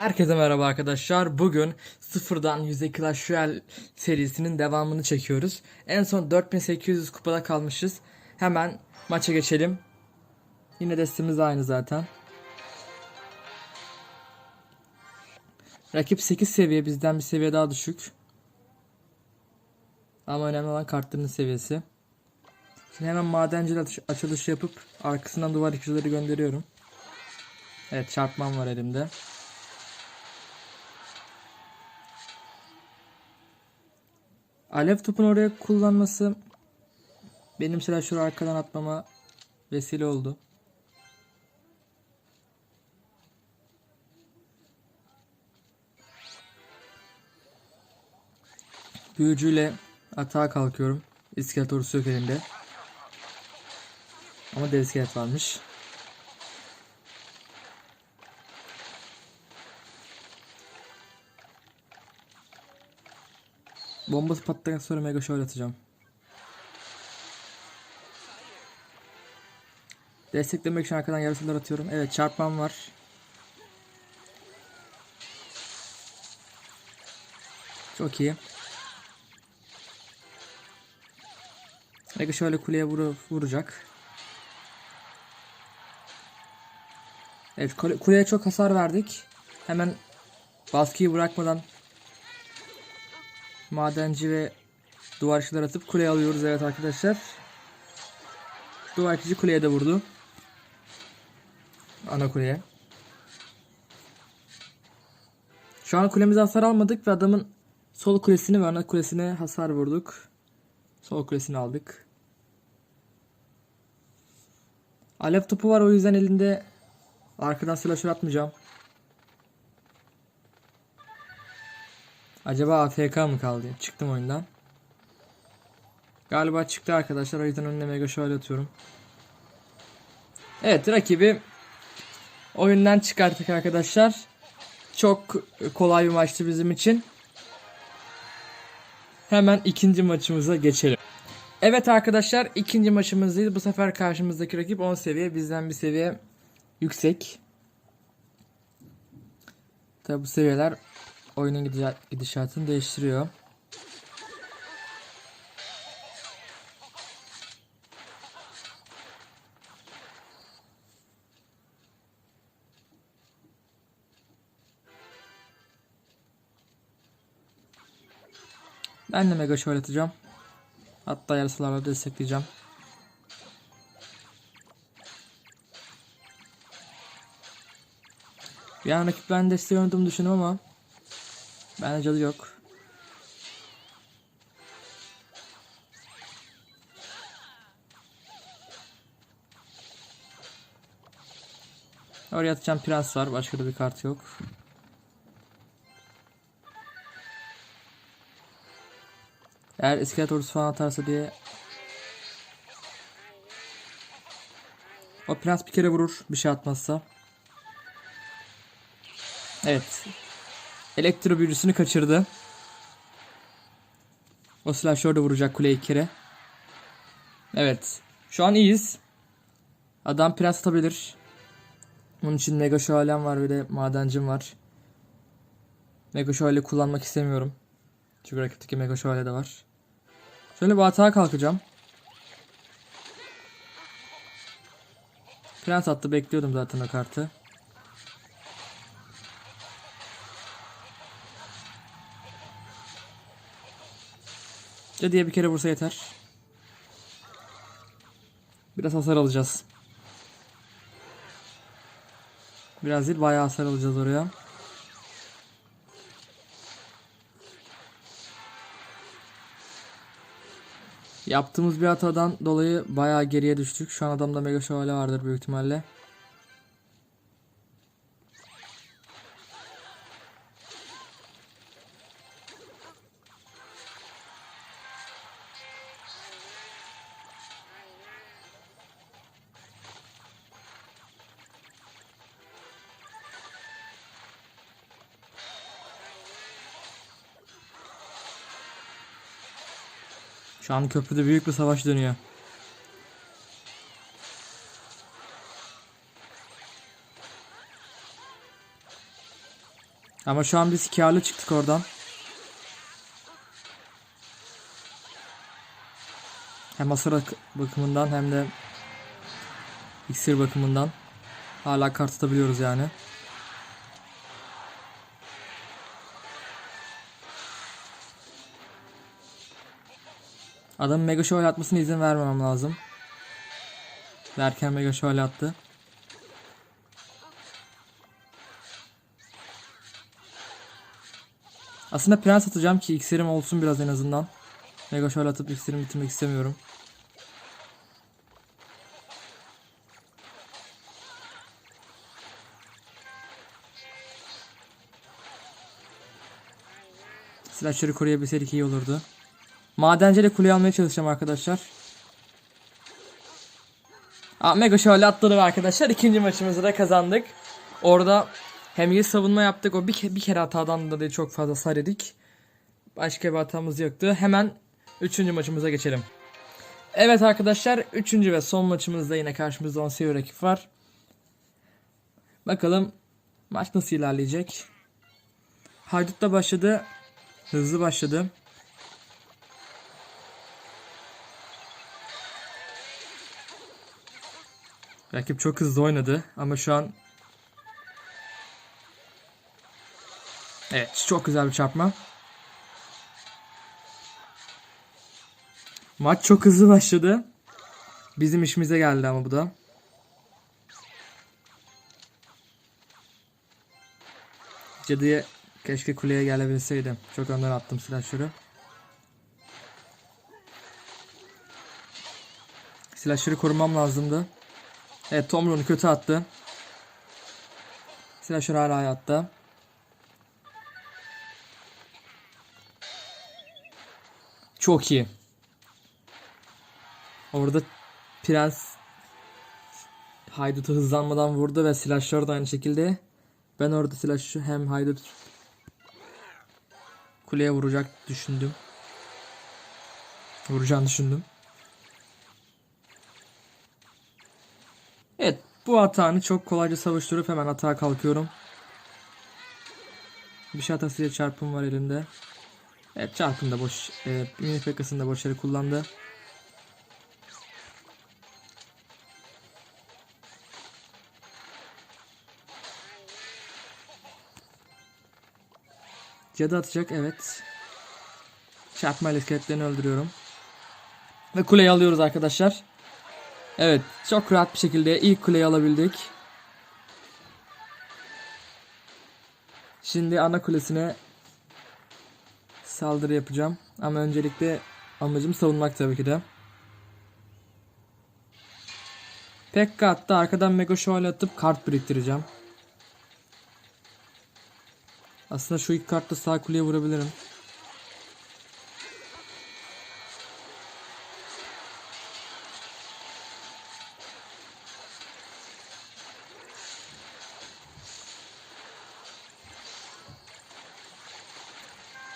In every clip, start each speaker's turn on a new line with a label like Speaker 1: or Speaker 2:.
Speaker 1: Herkese merhaba arkadaşlar. Bugün sıfırdan 100'e Clash Royale serisinin devamını çekiyoruz. En son 4800 kupada kalmışız. Hemen maça geçelim. Yine destemiz aynı zaten. Rakip 8 seviye bizden bir seviye daha düşük. Ama önemli olan kartların seviyesi. Şimdi hemen madenciler açı- açılışı yapıp arkasından duvar yıkıcıları gönderiyorum. Evet çarpmam var elimde. Alev topunu oraya kullanması benim silahşuru arkadan atmama vesile oldu. Büyücüyle atağa kalkıyorum. İskelet ordusu yok elimde. Ama dev iskelet varmış. Bombası patladıktan sonra mega show atacağım. Desteklemek için arkadan yarısılar atıyorum. Evet çarpmam var. Çok iyi. Mega şöyle kuleye vuru- vuracak. Evet kule- kuleye çok hasar verdik. Hemen baskıyı bırakmadan madenci ve duvarcılar atıp kuleye alıyoruz evet arkadaşlar. Duvarcı kuleye de vurdu. Ana kuleye. Şu an kulemize hasar almadık ve adamın sol kulesini ve ana kulesine hasar vurduk. Sol kulesini aldık. Alev topu var o yüzden elinde arkadan slasher atmayacağım. Acaba AFK mı kaldı? Çıktım oyundan. Galiba çıktı arkadaşlar. O yüzden önüne mega şöyle atıyorum. Evet rakibi oyundan çıkarttık arkadaşlar. Çok kolay bir maçtı bizim için. Hemen ikinci maçımıza geçelim. Evet arkadaşlar ikinci maçımızdayız. Bu sefer karşımızdaki rakip 10 seviye. Bizden bir seviye yüksek. Tabi bu seviyeler oyunun gidişat- gidişatını değiştiriyor. Ben de mega şöyle atacağım. Hatta yarısılarla destekleyeceğim. Bir an rakip ben desteği oynadığımı düşündüm ama Bende cadı yok. Oraya atacağım prens var. Başka da bir kart yok. Eğer iskelet ordusu falan atarsa diye O prens bir kere vurur bir şey atmazsa. Evet. Elektro büyücüsünü kaçırdı. O slash orada vuracak kuleye iki kere. Evet. Şu an iyiyiz. Adam prens atabilir. Bunun için mega şövalem var ve de madencim var. Mega şövalye kullanmak istemiyorum. Çünkü rakipteki mega şövalye de var. Şöyle bir atağa kalkacağım. Prens attı bekliyordum zaten o kartı. Cadıya bir kere vursa yeter. Biraz hasar alacağız. Biraz değil bayağı hasar alacağız oraya. Yaptığımız bir hatadan dolayı bayağı geriye düştük. Şu an adamda mega şövalye vardır büyük ihtimalle. Şu an köprüde büyük bir savaş dönüyor. Ama şu an biz karlı çıktık oradan. Hem hasar ak- bakımından hem de iksir bakımından hala kart atabiliyoruz yani. Adamın mega şövalye atmasına izin vermemem lazım. Derken mega şövalye attı. Aslında prens atacağım ki iksirim olsun biraz en azından. Mega şövalye atıp iksirimi bitirmek istemiyorum. Silahları koruyabilseydik iyi olurdu. Madenciyle kuleyi almaya çalışacağım arkadaşlar. Aa, mega şöyle atladık arkadaşlar. İkinci maçımızı da kazandık. Orada hem iyi savunma yaptık. O bir, ke- bir kere hatadan dolayı çok fazla sar. Başka bir hatamız yoktu. Hemen üçüncü maçımıza geçelim. Evet arkadaşlar. Üçüncü ve son maçımızda yine karşımızda 10 seviye rakip var. Bakalım maç nasıl ilerleyecek. Haydut'ta başladı. Hızlı başladı. Rakip çok hızlı oynadı ama şu an Evet çok güzel bir çarpma. Maç çok hızlı başladı. Bizim işimize geldi ama bu da. Cadıya keşke kuleye gelebilseydim. Çok önden attım silahları. Silahları korumam lazımdı. Evet Tomrun'u kötü attı. Slasher hala hayatta. Çok iyi. Orada Prens Haydut'u hızlanmadan vurdu ve Slasher da aynı şekilde. Ben orada Slasher hem Haydut kuleye vuracak düşündüm. Vuracağını düşündüm. Evet bu hatanı çok kolayca savuşturup hemen atağa kalkıyorum. Bir şey hatasıyla çarpım var elimde. Evet çarpım da boş. E, mini pekasını da boş kullandı. Cadı atacak evet. Çarpma iskeletlerini öldürüyorum. Ve kuleyi alıyoruz arkadaşlar. Evet, çok rahat bir şekilde ilk kuleyi alabildik. Şimdi ana kulesine saldırı yapacağım. Ama öncelikle amacım savunmak tabii ki de. Pekka attı. Arkadan Mega Şövalye atıp kart biriktireceğim. Aslında şu ilk kartla sağ kuleye vurabilirim.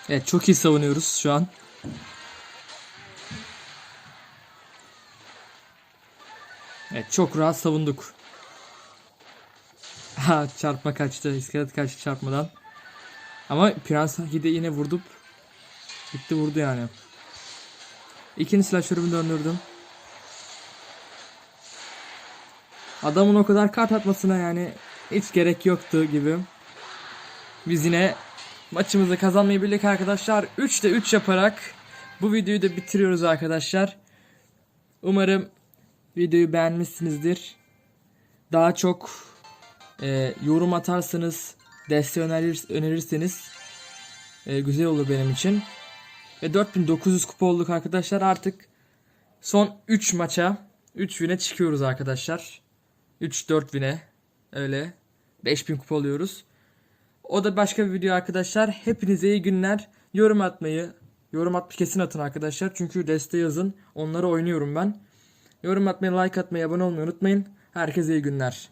Speaker 1: Evet çok iyi savunuyoruz şu an. Evet çok rahat savunduk. Ha çarpma kaçtı. İskelet kaçtı çarpmadan. Ama Prens Hide yine vurdup gitti vurdu yani. İkinci slasher'ımı döndürdüm. Adamın o kadar kart atmasına yani hiç gerek yoktu gibi. Biz yine maçımızı kazanmayı bildik arkadaşlar. 3'te 3 yaparak bu videoyu da bitiriyoruz arkadaşlar. Umarım videoyu beğenmişsinizdir. Daha çok e, yorum atarsanız, destek önerir, önerirseniz e, güzel olur benim için. Ve 4900 kupa olduk arkadaşlar. Artık son 3 maça 3 win'e çıkıyoruz arkadaşlar. 3-4 win'e öyle 5000 kupa oluyoruz. O da başka bir video arkadaşlar. Hepinize iyi günler. Yorum atmayı, yorum atmayı kesin atın arkadaşlar. Çünkü deste yazın. Onları oynuyorum ben. Yorum atmayı, like atmayı, abone olmayı unutmayın. Herkese iyi günler.